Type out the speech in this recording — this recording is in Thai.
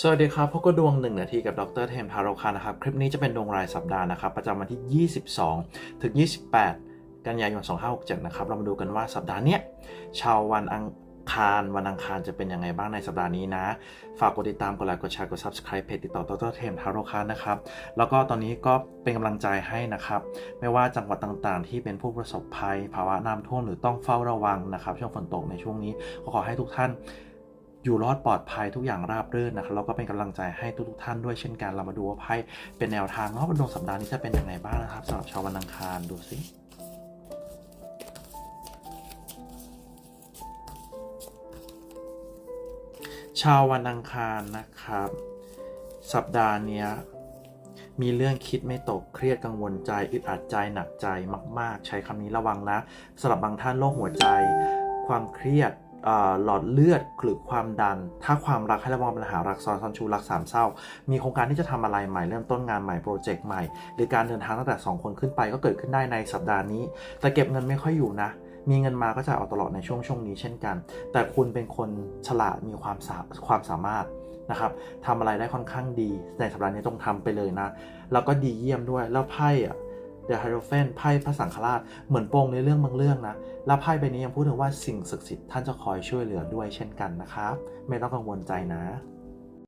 สวัสดีครับพบกับดวง1นาทีกับดรเทมทาโรคานะครับ คลิปนี้จะเป็นดวงรายสัปดาห์นะครับ ประจำวันที่ 22 ถึง 28 กันยายน 2567 นะครับ เรามาดูกันว่าสัปดาห์นี้ชาววันอังคารวันอังคารจะเป็นยังไงบ้างในสัปดาห์นี้นะ ฝากกดติดตาม กดไลค์ กดแชร์ กด subscribe เพจติดต่อดรเทมทาโรคานะครับ แล้วก็ตอนนี้ก็เป็นกำลังใจให้นะครับ ไม่ว่าจังหวัดต่างๆ ที่เป็นผู้ประสบภัย ภาวะน้ำท่วมหรือต้องเฝ้าระวังนะครับ ช่วงฝนตกในช่วงนี้ก็ขอให้ทุกท่าน อยู่รอดปลอดภัยทุกอย่างราบรื่นนะครับแล้วก็เป็นกำลังใจให้ทุกๆท่านด้วยเช่นกันเรามาดูว่าไพ่เป็นแนวทางเนาะว่าดวงสัปดาห์นี้จะเป็นยังไงบ้างนะครับสำหรับชาววันอังคารดูสิชาววันอังคารนะครับ สัปดาห์นี้มีเรื่องคิดไม่ตกเครียดกังวลใจอึดอัดใจหนักใจมาก ๆ ใช้คำนี้ระวังนะสำหรับบางท่านโรคหัวใจ ความเครียด หลอดเลือดหรือความดัน ถ้าความรักให้ระวังปัญหารักซ้อนซ้อนชูรักสามเศร้า มีโครงการที่จะทำอะไรใหม่เริ่มต้นงานใหม่โปรเจกต์ใหม่ หรือการเดินทางตั้งแต่ 2 คนขึ้นไปก็เกิดขึ้นได้ในสัปดาห์นี้ แต่เก็บเงินไม่ค่อยอยู่นะมีเงินมาก็จะเอาตลอดในช่วงช่วงนี้เช่นกัน แต่คุณเป็นคนฉลาดมีความสาความสามารถนะครับทำอะไรได้ค่อนข้างดี ในสัปดาห์นี้ต้องทำไปเลยนะ แล้วก็ดีเยี่ยมด้วย แล้วไพ่อะ เดอะไฮโรเฟนไพ่พระสังฆราชเหมือนโปงในเรื่องบางเรื่องนะ และไพ่ใบนี้ยังพูดถึงว่าสิ่งศักดิ์สิทธิ์ท่านจะคอยช่วยเหลือด้วยเช่นกันนะครับ ไม่ต้องกังวลใจนะ